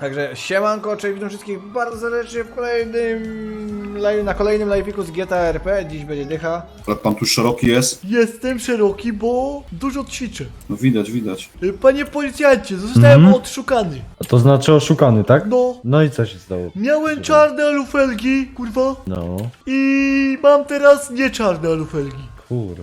Także siemanko, cześć, witam wszystkich bardzo serdecznie w kolejnym live, na kolejnym live'iku z GTA RP. Dziś będzie dycha. Ale pan tu szeroki jest? Jestem szeroki, bo dużo ćwiczę. No widać, widać. Panie policjancie, zostałem Mhm. odszukany. To znaczy oszukany, tak? No, No i co się stało? miałem czarne alufelgi, kurwa, No, i mam teraz nie czarne alufelgi. Kurde.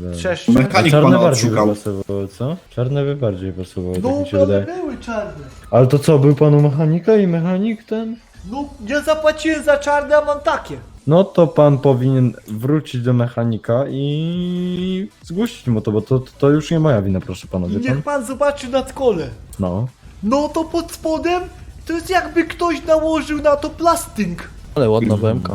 no. Cześć. A Mechanik czarne bardziej by odszukał. pasowały, co? Czarne by bardziej pasowały, tak No, mi się ale wydaje. były czarne. Ale to co, był panu mechanika i mechanik ten? No, ja zapłaciłem za czarne, a mam takie. No to pan powinien wrócić do mechanika i zgłosić mu to, bo to, to już nie moja wina, proszę pana, wie pan? Niech pan zobaczy nad kole. No. No to pod spodem to jest jakby ktoś nałożył na to plastyk. Ale ładna BMK.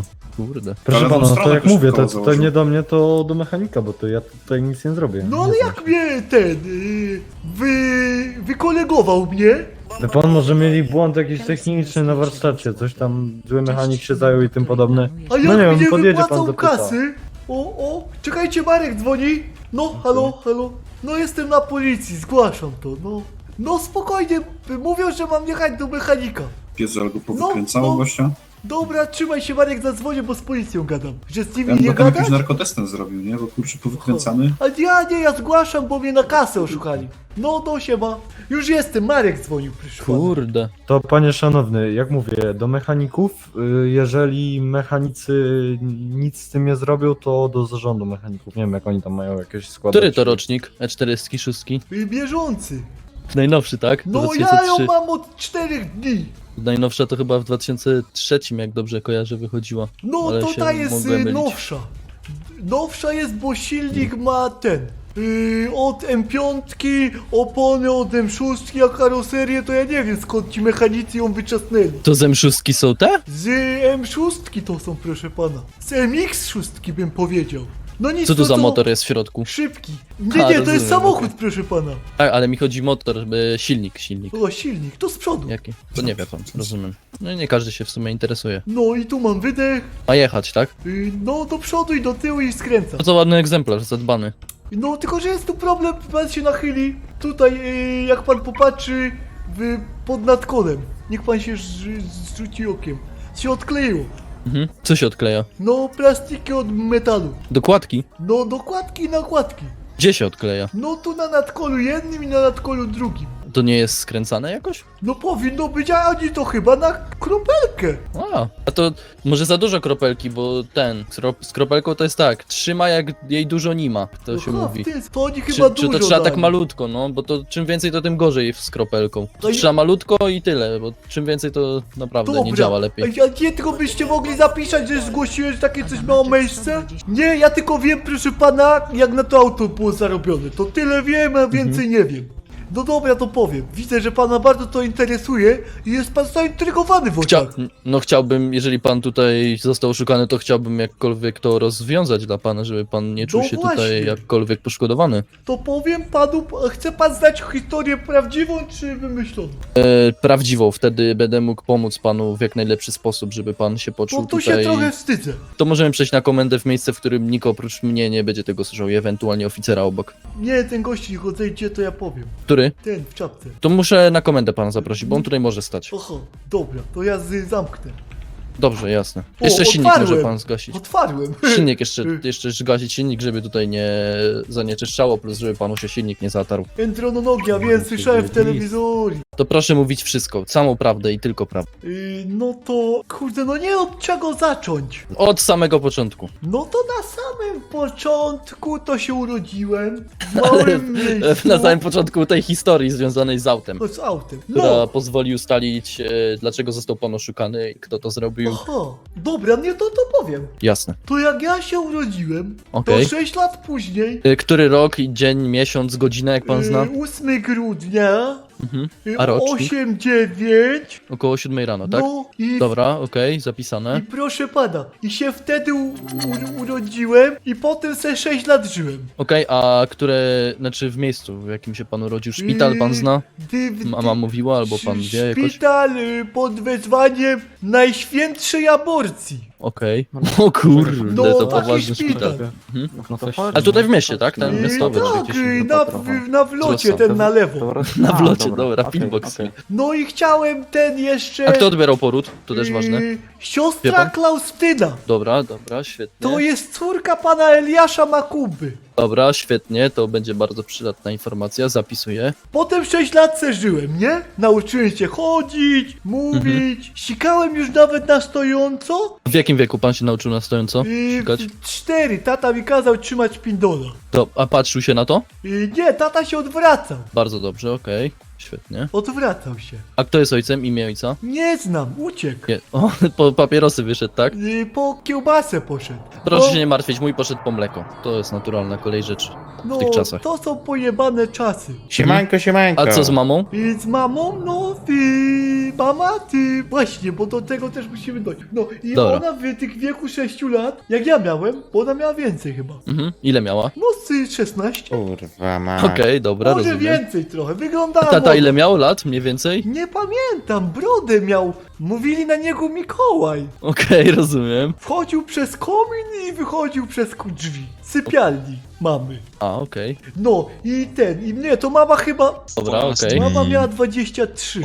Kurde. Proszę pana, no to stronę jak też mówię, to, koło to założył. nie do mnie, to do mechanika, bo to ja tutaj nic nie zrobię. No ale Nie jak mnie ten, yy, wy, wykolegował mnie, Wie pan, może mieli błąd jakiś techniczny na warsztacie, coś tam zły mechanik się zajął i tym podobne. a jak No nie wiem, mnie podjedzie pan do pyta. kasy, o, o, czekajcie, Marek dzwoni, no, halo, halo, no jestem na policji, zgłaszam to, no, no spokojnie, mówią, że mam jechać do mechanika. Pies, że go powykręcało No, no. gościa? Dobra, trzymaj się Marek, zadzwonię, bo z policją gadam, że z nimi Ja nie gadać? jakimś narkotestem zrobił, nie? Bo kurczę powykręcany. A ja nie, ja zgłaszam, bo mnie na kasę oszukali. No, to się ma. Już jestem, Marek dzwonił, proszę pana. Kurde. To panie szanowny, jak mówię, do mechaników, y, jeżeli mechanicy nic z tym nie zrobią, to do zarządu mechaników. Nie wiem jak oni tam mają jakieś składy. Który to rocznik? E E46? Y, Bieżący. Najnowszy, tak? No ja 2003. ją mam od czterech dni. Najnowsza to chyba w 2003, jak dobrze kojarzę, wychodziła. No Ale to ta jest nowsza. Nowsza jest, bo silnik ma ten. y, od M5, opony od M6, a karoserię to ja nie wiem skąd ci mechanicy ją wyczasnęli. To z M6 są te? Z M6 to są, proszę pana. Z MX6 bym powiedział. No nic, Co tu to za motor jest w środku? Szybki. Nie, A, nie, to rozumiem, jest samochód, proszę pana. Tak, ale mi chodzi motor, silnik, silnik. O, silnik, to z przodu. Jaki? To nie wie pan, rozumiem. No i nie każdy się w sumie interesuje. No i tu mam wydech. A jechać, tak? y, No do przodu i do tyłu i skręcam. No to ładny egzemplarz, zadbany. No tylko, że jest tu problem, pan się nachyli. Tutaj, y, jak pan popatrzy w, pod nadkolem. Niech pan się zrzu- zrzuci okiem. Się odkleiło. Mhm. Co się odkleja? No, plastiki od metalu. Dokładki? No, dokładki i nakładki. Gdzie się odkleja? No tu na nadkolu jednym i na nadkolu drugim. To nie jest skręcane jakoś? No powinno być, a oni to chyba na kropelkę. A, a to może za dużo kropelki, bo ten, z, kro- z kropelką to jest tak, trzyma jak jej dużo nie ma, to się Aha, mówi. Ty, to oni Czy, chyba czy to dużo trzeba tak dali. malutko, no, bo to czym więcej to tym gorzej z kropelką. No i- Trzeba malutko i tyle, bo czym więcej to naprawdę nie działa lepiej. A nie tylko byście mogli zapisać, że zgłosiłeś takie coś miało miejsce? Nie, ja tylko wiem, proszę pana, jak na to auto było zarobione. To tyle wiem, a więcej Mhm. nie wiem. No dobra, to powiem. Widzę, że pana bardzo to interesuje i jest pan zaintrygowany w Chcia, oczach. no chciałbym, jeżeli pan tutaj został oszukany, to chciałbym jakkolwiek to rozwiązać dla pana, żeby pan nie czuł No się właśnie. tutaj jakkolwiek poszkodowany. To powiem panu, chce pan znać historię prawdziwą czy wymyśloną? E, prawdziwą, wtedy będę mógł pomóc panu w jak najlepszy sposób, żeby pan się poczuł No tu się tutaj... trochę wstydzę. To możemy przejść na komendę w miejsce, w którym nikt oprócz mnie nie będzie tego słyszał i ewentualnie oficera obok. Nie, ten gość niech odejdzie, to ja powiem. Który? Ten w czapce. To muszę na komendę pana zaprosić, bo on tutaj może stać. Oho, dobra, to ja z, zamknę. Dobrze, jasne. O, Jeszcze silnik otwarłem. może pan zgasić. Otwarłem. Silnik jeszcze, jeszcze zgasić silnik, żeby tutaj nie zanieczyszczało, plus żeby panu się silnik nie zatarł. Entronologia, wiem, słyszałem w telewizorze. To proszę mówić wszystko, samą prawdę i tylko prawdę. Yy, no to, kurde, no nie od czego zacząć. Od samego początku. No to na samym początku to się urodziłem w małym. Na samym początku tej historii związanej z autem, No, Z autem. która No. pozwoli ustalić, e, dlaczego został pan oszukany i kto to zrobił. Aha, dobra, nie to to powiem. Jasne. To jak ja się urodziłem, Okej. to 6 lat później, E, Który rok i dzień, miesiąc, godzinę, jak pan zna? yy, 8 grudnia, Mhm. yy, A rocznik? 8, 9, Około 7 rano, tak? no i Dobra, okej, I zapisane. proszę pana, i się wtedy u, u, urodziłem i potem se 6 lat żyłem. Okej, a które, znaczy w miejscu, w jakim się pan urodził? Szpital pan zna? Mama mówiła, albo pan wie jakoś? Szpital y, pod wezwaniem Najświętszej Aborcji. okej. O kurde, No, to taki poważny szpital. szpital. No to chodź. Ale tutaj w mieście, tak? Ten I miastowy, tak, gdzieś na, w, na wlocie, ten na lewo. Dobra. Na A, wlocie, dobra, pinbox. No i chciałem ten jeszcze... A kto odbierał poród? To też ważne. y, Wie Siostra pan? Klaustyna. Dobra, dobra, świetnie. To jest córka pana Eliasza Makuby. Dobra, świetnie, to będzie bardzo przydatna informacja, zapisuję. Potem 6 lat se żyłem, nie? Nauczyłem się chodzić, mówić, sikałem już nawet na stojąco. W jakim wieku pan się nauczył na stojąco sikać? cztery, tata mi kazał trzymać pindola. To, a patrzył się na to? Yy, nie, tata się odwracał. Bardzo dobrze, okej, świetnie. Odwracał się. A kto jest ojcem, imię ojca? Nie znam, uciekł. Nie. O, po papierosy wyszedł, tak? Yy, po kiełbasę poszedł. Proszę No, się nie martwić, mój poszedł po mleko. To jest naturalna kolej rzeczy no, w tych czasach. to są pojebane czasy. Siemanko, siemanko. A co z mamą? I z mamą, no ty, mama, ty, właśnie, bo do tego też musimy dojść. No i Dobra. ona w tych wieku 6 lat, jak ja miałem, bo ona miała więcej chyba. Mhm. Ile miała? No z 16. Kurwa, ma. Okej, dobra, Może rozumiem. więcej trochę, wyglądała tata ile miał lat mniej więcej? Nie pamiętam, brodę miał. Mówili na niego Mikołaj. Okej, rozumiem. Wchodził przez komin i wychodził przez ku- drzwi. Sypialni mamy. A, okej. No i ten, i nie, to mama chyba... Dobra, okej. Mama miała 23.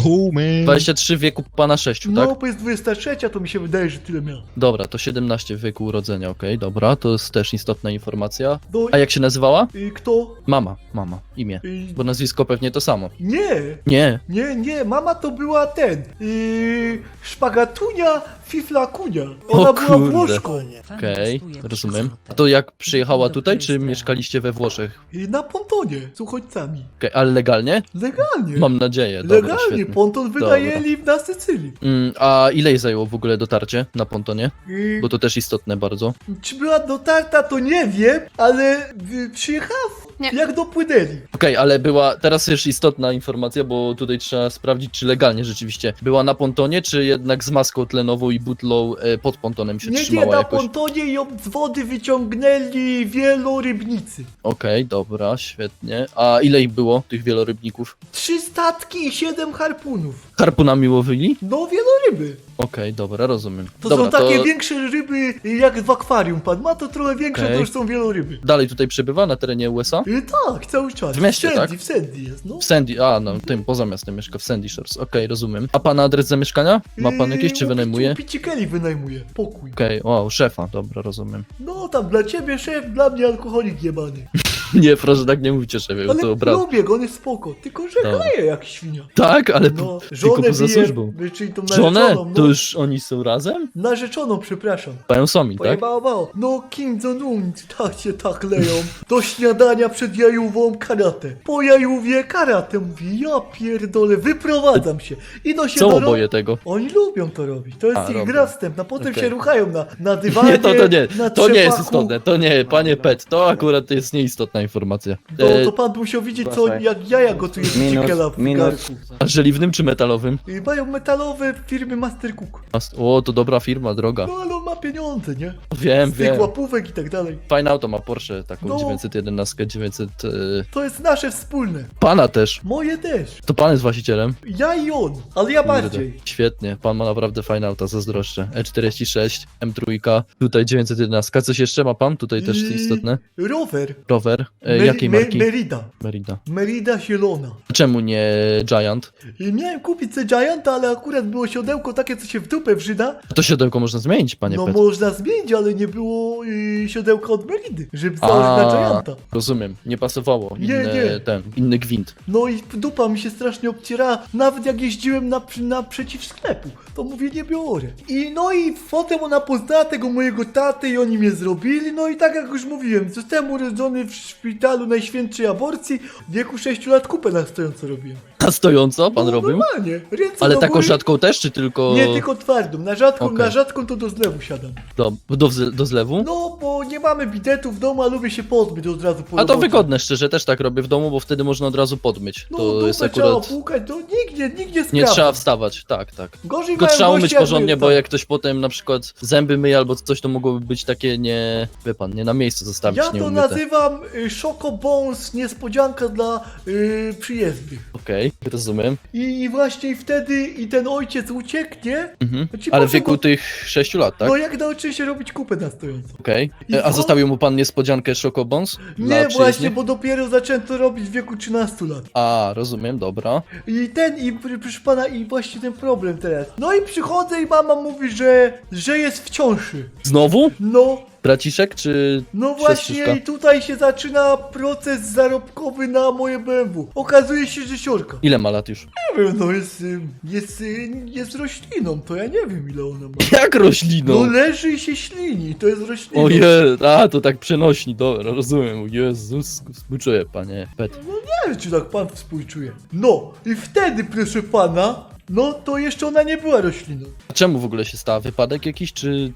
23 w wieku pana 6, No, tak? bo jest 23, to mi się wydaje, że tyle miała. Dobra, to 17 w wieku urodzenia, okej, dobra, to jest też istotna informacja. No A jak się nazywała? i kto? Mama, mama, imię. I... Bo nazwisko pewnie to samo. Nie, Nie, nie, nie, mama to była ten. Yy, szpagatunia Fiflakunia. Ona O była kurde. Włoszką. okej, rozumiem. A to jak przyjechała tutaj, czy mieszkaliście we Włoszech? I na pontonie z uchodźcami. Okej, ale legalnie? Legalnie. Mam nadzieję, dobra, Legalnie, świetnie. ponton wynajęli na Sycylii. Mm, a ile jej zajęło w ogóle dotarcie na pontonie? Yy, Bo to też istotne bardzo. Czy była dotarta, to nie wiem, ale y, przyjechała Nie. jak dopłynęli. Okej, ale była, teraz już istotna informacja, bo tutaj trzeba sprawdzić, czy legalnie rzeczywiście była na pontonie, czy jednak z maską tlenową i butlą e, pod pontonem się Nie, nie, trzymała na jakoś. pontonie ją z wody wyciągnęli wielorybnicy. Okej, dobra, świetnie. A ile ich było, tych wielorybników? Trzy statki i siedem harpunów. Harpunami łowili? No, wieloryby. Okej, dobra, rozumiem. To dobra, są takie to większe ryby jak w akwarium. Pan ma to trochę większe, Okej. to już są wieloryby. dalej tutaj przebywa na terenie USA? I tak, cały czas. W mieście, Sandy, tak? W Sandy jest, no. W Sandy, a no, tym poza miastem mieszka w Sandy Shores. Okej, rozumiem. A pana adres zamieszkania? Ma pan jakieś, czy Yy, u wynajmuje? Pici- u Picikeli wynajmuje. Pokój. Okej, wow, szefa, dobra, rozumiem. No, tam dla ciebie szef, dla mnie alkoholik jebany. Nie, proszę, tak nie mówicie szefie, bo Ale to obraz. lubię go, on jest spoko. Tylko, że Dobra. kleje jak świnia. Tak, ale No, tylko żonę poza bije, służbą. czyli tą Żonę? narzeczoną, no. To już oni są razem? Narzeczoną, przepraszam. Mają somi, tak? Pojebało, mało. No, Kim Jong-un, tak się tak leją. Do śniadania przed jajówą karate. Po jajówie karate. Mówi, ja pierdolę, wyprowadzam się. Idą się Co do oboje tego? Oni lubią to robić. To jest A, ich robią. gra wstępna. Potem Okej. się ruchają na, na dywanie, Nie, to, to nie, na to nie jest trzepaku. istotne, to nie, panie Pet, to akurat jest nieistotna informacja. No, E, to pan musiał widzieć, co, jak jaja gotuje z Minus, chickena w minus. garku. a żeliwnym czy metalowym? I mają metalowe firmy Master Cook. O, to dobra firma, droga. No, ale on ma pieniądze, nie? Wiem, Z tych wiem. łapówek i tak dalej. Fajne auto ma Porsche, taką No. 911, 900... E, To jest nasze wspólne. pana też. Moje też. To pan jest właścicielem? Ja i on, ale ja bardziej. Świetnie, pan ma naprawdę fajne auta, zazdroszczę. E46, M3, tutaj 911. Coś jeszcze ma pan? Tutaj też I- istotne. Rower. Rower. E, Mer- jakiej Mer- marki? Merida. Merida. Merida zielona. Czemu nie Giant? I miałem kupić sobie Gianta, ale akurat było siodełko takie, co się w dupę wrzyda. To siodełko można zmienić, panie no Pet. można zmienić, ale nie było y, siodełka od Meridy, żeby założyć na Gianta. rozumiem, nie pasowało. Nie, Inne, nie. Ten, inny gwint. No i dupa mi się strasznie obcierała, nawet jak jeździłem na, naprzeciw sklepu, to mówię nie biorę. I no i potem ona poznała tego mojego tatę i oni mnie zrobili, no i tak jak już mówiłem, zostałem urodzony w szpitalu najświętszej aborcji, w wieku 6 lat kupę na stojąco robiłem. A stojąco pan no, robił? Normalnie, ręce Ale do taką góry. rzadką też, czy tylko Nie, tylko twardą, na rzadką, Okej. na rzadką to do zlewu siadam. do, do, wz- do zlewu? No, bo nie mamy bidetu w domu, a lubię się pozbyć od razu po A to robocie. wygodne, szczerze, też tak robię w domu, bo wtedy można od razu podmyć. No, to dupę jest trzeba akurat... płukać, to nigdzie, nigdzie Nie sprawdzam. trzeba wstawać, tak, tak. Gorzej Tylko mają trzeba goście, umyć jak porządnie, myją bo tam. jak ktoś potem na przykład zęby myje albo coś, to mogłoby być takie nie... Wie pan, nie na miejscu zostawić Ja to nieumyte. nazywam y, Choco Bones niespodzianka dla y, przyjezdnych. Okej, rozumiem. I, I właśnie wtedy i ten ojciec ucieknie. Mhm. Ci Ale w wieku tych 6 lat, tak? No jak nauczyłem się robić kupę na stojąco. Okej. I E, A co? zostawił mu pan niespodziankę Szokobons? Nie, właśnie, bo dopiero zacząłem to robić w wieku 13 lat. A, rozumiem, dobra. I ten, i pr- proszę pana, i właśnie ten problem teraz. No i przychodzę i mama mówi, że, że jest w ciąży. Znowu? No, Braciszek, czy no właśnie i tutaj się zaczyna proces zarobkowy na moje BMW. Okazuje się, że siorka. Ile ma lat już? Nie wiem, no jest, ym, jest, jest rośliną, to ja nie wiem ile ona ma. Jak rośliną? No leży i się ślini, to jest roślina. Oje, a to tak przenośni, dobra, rozumiem. O Jezus, współczuję, panie Pet. Nie wiem, czy tak pan współczuje. No, i wtedy, proszę pana, no to jeszcze ona nie była rośliną. A Czemu w ogóle się stała? Wypadek jakiś, czy...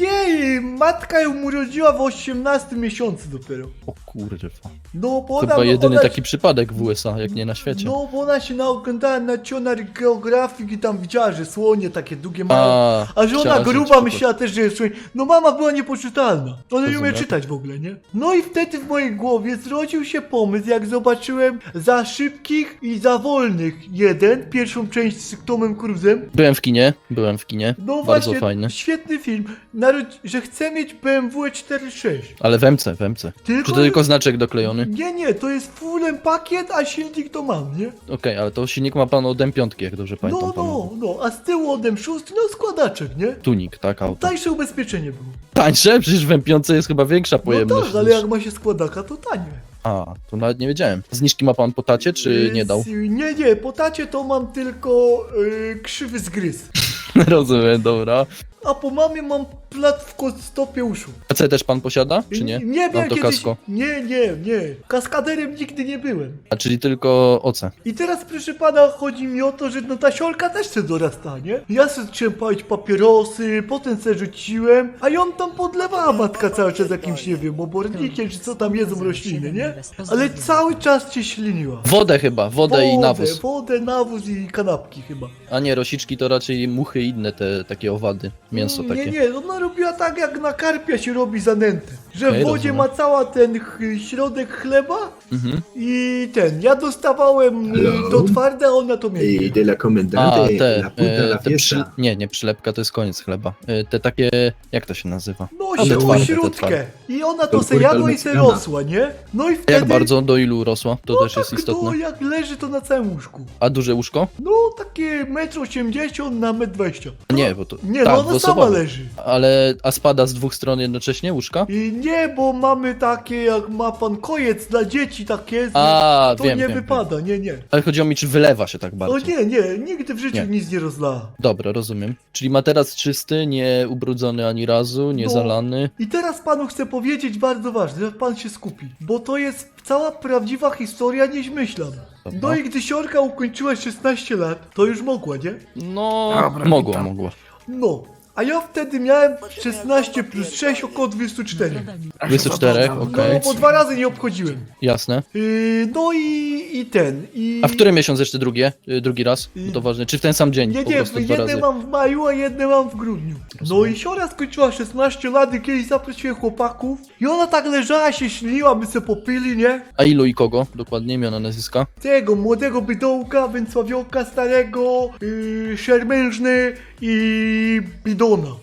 Nie, matka ją urodziła w 18 miesiącu dopiero. O kurwa. No, bo ona, Chyba jedyny ona, taki przypadek w USA, jak nie na świecie. No, bo ona się naoglądała na National Geographic i tam widziała, że słonie takie długie mają. A, A że ona chciała gruba myślała też, że jest słoń. No mama była niepoczytalna. Ona nie umie Rozumiem. czytać w ogóle, nie? No i wtedy w mojej głowie zrodził się pomysł, jak zobaczyłem za szybkich i za wolnych jeden, pierwszą część z Tomem Cruzem. Byłem w kinie, byłem w kinie. No Bardzo właśnie, fajny. świetny film. Narod- że chcę mieć BMW 4.6. Ale w MC, w MC. Tylko- Czy to tylko znaczek doklejony? Nie, nie, to jest fullem pakiet, a silnik to mam, nie? Okej, ale to silnik ma pan od M5, jak dobrze pamiętam No, panu. no, no, a z tyłu odem szósty, no składaczek, nie? Tunik, tak, auto. Tańsze ubezpieczenie było. Tańsze? Przecież w M5 jest chyba większa No pojemność. tak, ale niż- jak ma się składaka, to tanie. A, to nawet nie wiedziałem. Zniżki ma pan po tacie, czy nie dał? Nie, nie, po tacie to mam tylko y, krzywy zgryz. Rozumiem, dobra. A po mamie mam plat w stopie uszu. A C też pan posiada, czy nie? Nie kiedyś... kasko. Nie, nie, nie. Kaskaderem nigdy nie byłem. A czyli tylko OC. I teraz, proszę pana, chodzi mi o to, że no ta siolka też se dorasta, nie? Ja se zacząłem palić papierosy, potem se rzuciłem, a ją tam podlewała matka cały czas jakimś, nie wiem, obornikiem, czy co tam jedzą rośliny, nie? Ale cały czas się śliniła. Wodę chyba, wodę, i nawóz. Wodę, nawóz i kanapki chyba. A nie, rosiczki to raczej muchy i inne te takie owady. Mięso Mm, Nie, takie. nie, ona robiła tak jak na karpia się robi zanętę. Że Okej, w wodzie rozumiem. ma cała ten ch- środek chleba Mhm. i ten, ja dostawałem y, to twarde, a ona to Y, miękkie. de la A, comandante, te, la puta, e, la te przy... fiesta. Nie, nie, przylepka to jest koniec chleba. E, Te takie, jak to się nazywa? No, te siłą twarde, te twarde. I ona to To se jadła i se rosła, nie? No i wtedy... Jak bardzo, do ilu rosła? To też jest tak, istotne. No, jak leży to na całym łóżku. A duże łóżko? No, takie 1,80 m na 1,20 m. Nie, bo to... Nie, tak, no ona sama dwuosobowe. leży. Ale, a spada z dwóch stron jednocześnie łóżka? I nie, bo mamy takie, jak ma pan kojec dla dzieci takie, A, to wiem, nie wiem, wypada, nie, nie. Ale chodziło mi, czy wylewa się tak O bardziej. nie, nie, nigdy w życiu Nie. nic nie rozlała. Dobra, rozumiem. Czyli materac czysty, nie ubrudzony ani razu, nie No. zalany. I teraz panu chcę powiedzieć bardzo ważne, że pan się skupi, bo to jest cała prawdziwa historia, niż myślałem. Dobra. No i gdy Siorka ukończyła 16 lat, to już mogła, nie? No, Dobra, witam. mogła. No, a ja wtedy miałem 16 plus 6, około 24. 24, No, okej. bo dwa razy nie obchodziłem. Jasne. Yy, no i, i ten, i... A w który miesiąc jeszcze drugie? Y, Drugi raz? Bo to ważne. Czy w ten sam dzień? Nie, po nie, prostu dwa jedne razy. mam w maju, a jedne mam w grudniu. No i Siora skończyła 16 lat i kiedyś zaprosiłem chłopaków i ona tak leżała, się śniła, by se popili, nie? A ilu i kogo? Dokładnie imiona, nazwiska? Tego młodego bydołka, Węcławioka, starego, yy, szermężny i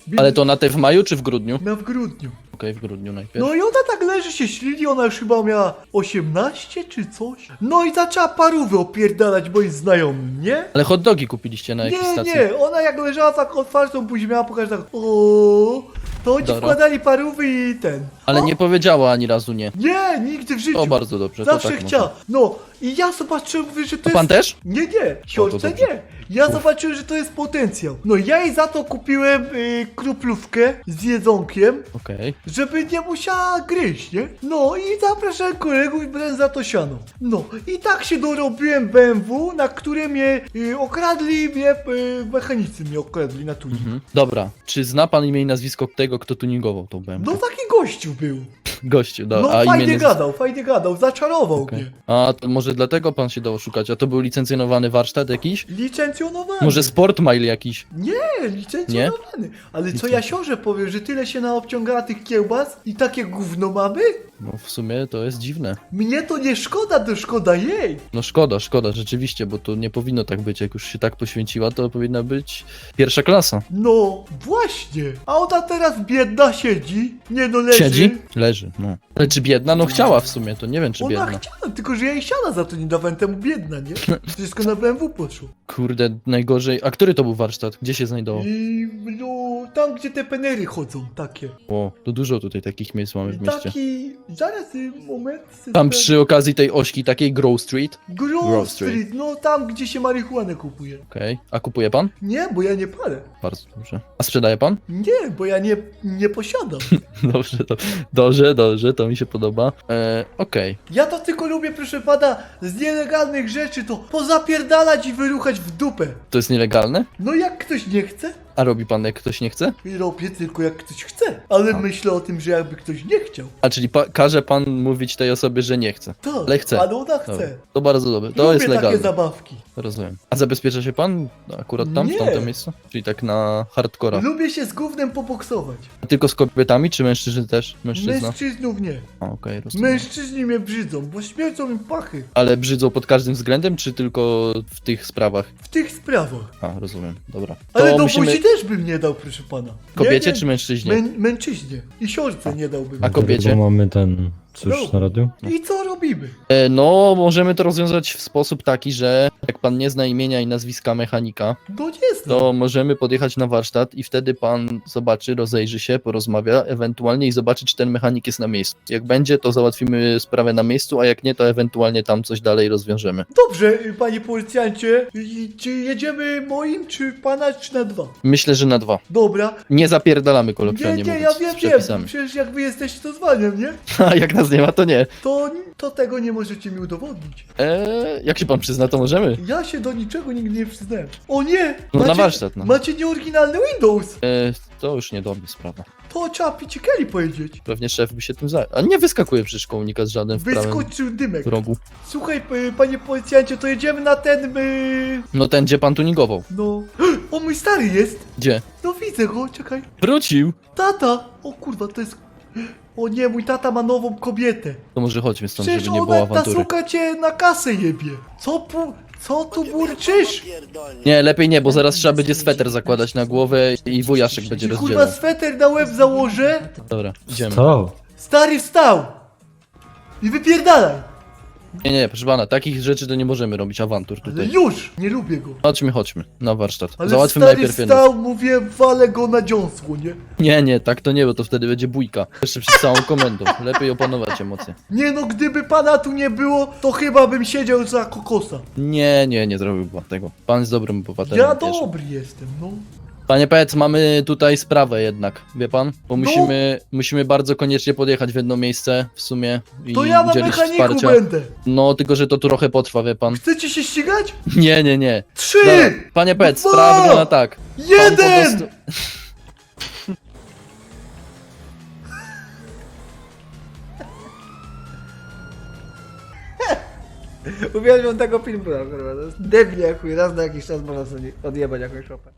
Bid... Ale to na te w maju czy w grudniu? Na w grudniu. Okej, w grudniu najpierw. No i ona tak leży, się ślini, ona już chyba miała 18 czy coś. No i zaczęła parówy opierdalać moim znajomym, nie? Ale hot dogi kupiliście na jakiejś Nie, stacji? nie, ona jak leżała tak otwartą buzię miała pokazać tak o, to oni Dobra. wkładali parówy i ten. Ale nie powiedziała ani razu nie. Nie, nigdy w życiu. O, bardzo dobrze. Zawsze tak chciała. No i ja zobaczyłem, mówię, że to A jest... pan też? Nie, nie, dobrze. nie. Ja zobaczyłem, że to jest potencjał. No ja jej za to kupiłem y, kruplówkę z jedzonkiem, Okej. żeby nie musiała gryźć, nie? No i zapraszałem kolegów i brałem za to siano. No i tak się dorobiłem BMW, na które mnie y, okradli, mnie y, mechanicy mnie okradli na tuning. Mhm. Dobra. Czy zna pan imię i nazwisko tego, kto tuningował tą BMW? No taki gościu był. Gościu, da. No a imię fajnie nie gadał, fajnie gadał, zaczarował Okej. mnie. A to może dlatego pan się dał szukać? A to był licencjonowany warsztat jakiś? Licencjonowany. Może Sportmail jakiś? Nie, licencjonowany. Ale co Licen- ja siorze powiem, że tyle się naobciągała tych kiełbas i takie gówno mamy? No w sumie to jest dziwne. Mnie to nie szkoda, to szkoda jej. No szkoda, szkoda, rzeczywiście, bo to nie powinno tak być. Jak już się tak poświęciła, to powinna być pierwsza klasa. No, właśnie. A ona teraz biedna siedzi. Nie no, leży. Siedzi? Leży, no. Ale czy biedna? No chciała w sumie, to nie wiem czy Ona biedna. chciała, tylko że ja jej siada za to nie dawałem temu biedna, nie? Wszystko na BMW poszło. Kurde, najgorzej. A który to był warsztat? Gdzie się znajdował? I no, tam gdzie te penery chodzą, takie. O, to dużo tutaj takich miejsc mamy w mieście. Taki, zaraz, y, moment. Tam przy okazji tej ośki takiej Grove Street. Grove Grove Street, Street. no tam gdzie się marihuanę kupuje. Okej. A kupuje pan? Nie, bo ja nie palę. Bardzo dobrze. A sprzedaje pan? Nie, bo ja nie, nie posiadam. Dobrze, to, dobrze, dobrze, to mi się podoba. E, Okej. Ja to tylko lubię, proszę pana, z nielegalnych rzeczy to pozapierdalać i wyruchać w dupę. To jest nielegalne? No jak ktoś nie chce, A robi pan jak ktoś nie chce? robię tylko jak ktoś chce. Ale A. myślę o tym, że jakby ktoś nie chciał. A czyli pa, każe pan mówić tej osobie, że nie chce. Tak, Ale chce. ale ona Dobra. chce. To bardzo dobre. To lubię jest takie legalne. zabawki. Rozumiem. A zabezpiecza się pan akurat tam, Nie. w tamtym miejscu? Czyli tak na hardcora. Lubię się z gównem poboksować. Tylko z kobietami, czy mężczyzn też? Mężczyzna? Mężczyznów nie. A, Okej, rozumiem. Mężczyźni mnie brzydzą, bo śmierdzą im pachy. Ale brzydzą pod każdym względem, czy tylko w tych sprawach? W tych sprawach. A, rozumiem. Dobra. Ale do musimy... też bym nie dał, proszę pana. Kobiecie nie, nie. czy mężczyźnie? Mę, mężczyźnie. I siorce nie dałbym. A kobiecie? Bo mamy ten coś na radiu. I co robimy? E, No, możemy to rozwiązać w sposób taki, że jak pan nie zna imienia i nazwiska mechanika, No nie znam. to możemy podjechać na warsztat i wtedy pan zobaczy, rozejrzy się, porozmawia ewentualnie i zobaczy, czy ten mechanik jest na miejscu. Jak będzie, to załatwimy sprawę na miejscu, a jak nie, to ewentualnie tam coś dalej rozwiążemy. Dobrze, panie policjancie. I, czy jedziemy moim, czy pana, czy na dwa? Myślę, że na dwa. Dobra. Nie zapierdalamy Nie, kolokwialnie nie, mówiąc, ja wiem, wiem. przepisami. Przecież jak wy jesteście, to zwalniam, nie? A jak nas nie ma, to nie. To, to tego nie możecie mi udowodnić. Eee, jak się pan przyzna, to możemy. Ja się do niczego nigdy nie przyznałem. O nie! No na warsztat, no. Macie nieoryginalny Windows! Eee, to już nie do mnie sprawa. To trzeba Pici Kelly powiedzieć. Pewnie szef by się tym zajął. A nie wyskakuje przecież komunikat żaden w prawym Wyskoczył dymek. rogu. Słuchaj, p- panie policjancie, to jedziemy na ten... y, No ten, gdzie pan tuningował. No... O, mój stary jest! Gdzie? No widzę go, czekaj. Wrócił! Tata! O kurwa, to jest... O nie, mój tata ma nową kobietę. To może chodźmy stąd, Przecież żeby nie było ona, ta awantury. suka cię na kasę jebie. Co pu... Co tu burczysz? Nie, lepiej nie, bo zaraz trzeba będzie sweter zakładać na głowę i wujaszek będzie Czy kurwa rozdzielał. sweter na łeb założę? Dobra, idziemy. To! Stary wstał! I wypierdalaj! Nie, nie, proszę pana, takich rzeczy to nie możemy robić awantur Ale tutaj. już! Nie lubię go. Chodźmy, chodźmy, na warsztat. Ale Załatwmy stary najpierw jedno. wstał, mówię, walę go na dziąsło, nie? Nie, nie, tak to nie, bo to wtedy będzie bójka. Jeszcze przed całą komendą. Lepiej opanować emocje. Nie no, gdyby pana tu nie było, to chyba bym siedział za kokosa. Nie, nie, nie zrobił pan tego. Pan jest dobrym obywatelem. Ja wiesz. dobry jestem, no. Panie Pec, mamy tutaj sprawę jednak, wie pan? Bo No. musimy, musimy bardzo koniecznie podjechać w jedno miejsce w sumie i To ja na udzielić mechaniku wsparcia. będę. No, tylko że to trochę potrwa, wie pan. Chcecie się ścigać? Nie, nie, nie. Trzy! Dobra, panie Pec, Dwa! sprawa wygląda tak. Pan po Jeden! prostu- Uwielbiam tego filmu, kurwa. To jest debil jak chuj, raz na jakiś czas można sobie odjebać jakąś szopę.